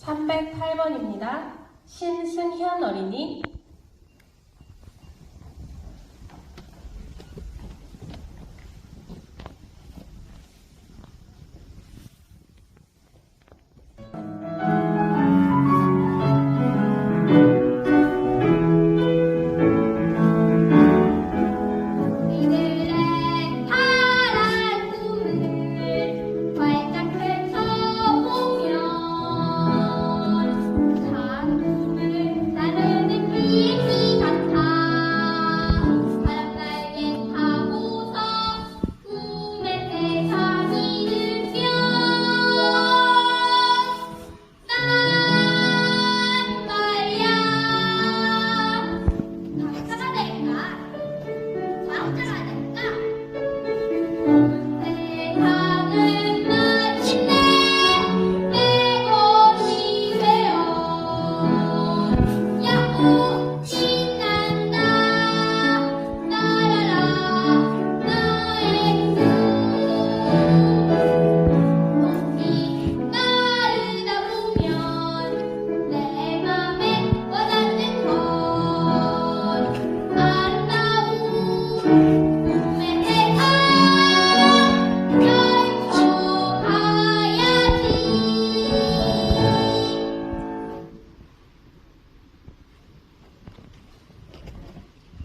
308번입니다. 신승현 어린이